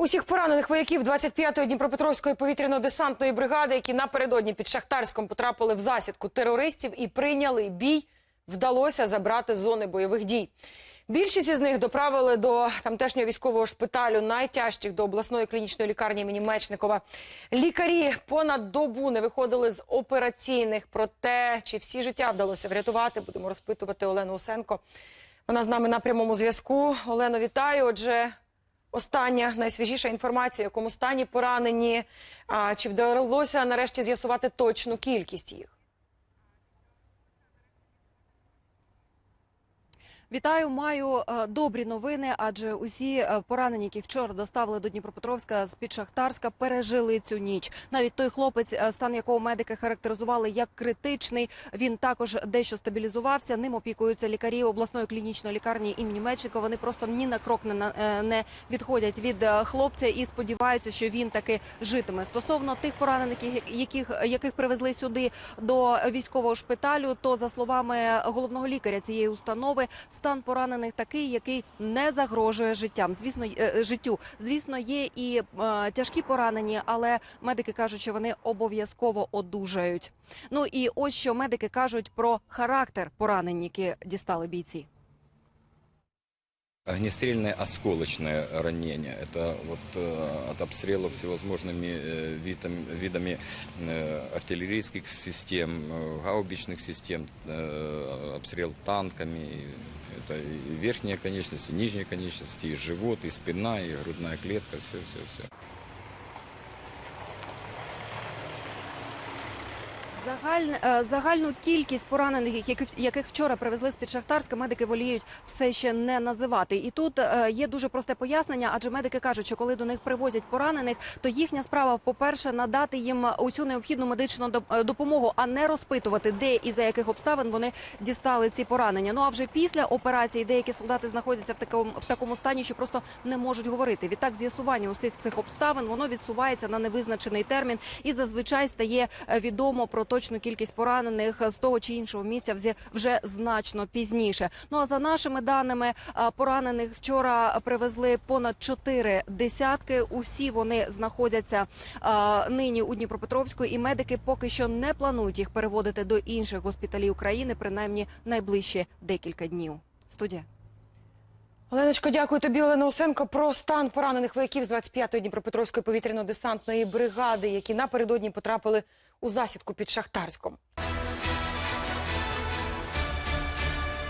Усіх поранених вояків 25-ї Дніпропетровської повітряно-десантної бригади, які напередодні під Шахтарськом потрапили в засідку терористів і прийняли бій, вдалося забрати з зони бойових дій. Більшість із них доправили до тамтешнього військового шпиталю, найтяжчих до обласної клінічної лікарні імені Мечникова. Лікарі понад добу не виходили з операційних. Про те, чи всі життя вдалося врятувати, будемо розпитувати Олену Усенко. Вона з нами на прямому зв'язку. Олено, вітаю. Отже, остання найсвіжіша інформація, в якому стані поранені. А чи вдалося нарешті з'ясувати точну кількість їх? Вітаю, маю е, добрі новини, адже усі е, поранені, які вчора доставили до Дніпропетровська з під Шахтарська, пережили цю ніч. Навіть той хлопець, е, стан якого медики характеризували як критичний, він також дещо стабілізувався. Ним опікуються лікарі обласної клінічної лікарні імені Мечникова. Вони просто ні на крок не, відходять від хлопця і сподіваються, що він таки житиме. Стосовно тих поранених, яких, яких привезли сюди до військового шпиталю, то за словами головного лікаря цієї установи, стан поранених такий, який не загрожує життям. Звісно, е, життю. Звісно, є і е, тяжкі поранені, але медики кажуть, що вони обов'язково одужають. Ну і ось що медики кажуть про характер поранень, які дістали бійці. Огнестрельное осколочное ранение. Это вот э, от обстрелов всевозможными э, видами, видами э, артиллерийских систем, э, гаубичных систем, э, обстрел танками. Это и верхняя конечность, и нижняя конечность, и живот, и спина, и грудная клетка, все, все, все. Загаль, е, загальну кількість поранених, яких, яких вчора привезли з під Шахтарська, медики воліють все ще не називати. І тут е, є дуже просте пояснення, адже медики кажуть, що коли до них привозять поранених, то їхня справа, по-перше, надати їм усю необхідну медичну е, допомогу, а не розпитувати, де і за яких обставин вони дістали ці поранення. Ну а вже після операції деякі солдати знаходяться в такому в такому стані, що просто не можуть говорити. Відтак, з'ясування усіх цих обставин воно відсувається на невизначений термін, і зазвичай стає відомо про точну кількість поранених з того чи іншого місця вже- значно пізніше. Ну а за нашими даними, е, поранених вчора привезли понад чотири десятки. Усі вони знаходяться е, нині у Дніпропетровську, і медики поки що не планують їх переводити до інших госпіталів України, принаймні найближчі декілька днів. Студія. Оленочко, дякую тобі, Олена Осенко, про стан поранених вояків з 25-ї Дніпропетровської повітряно-десантної бригади, які напередодні потрапили у засідку під Шахтарськом.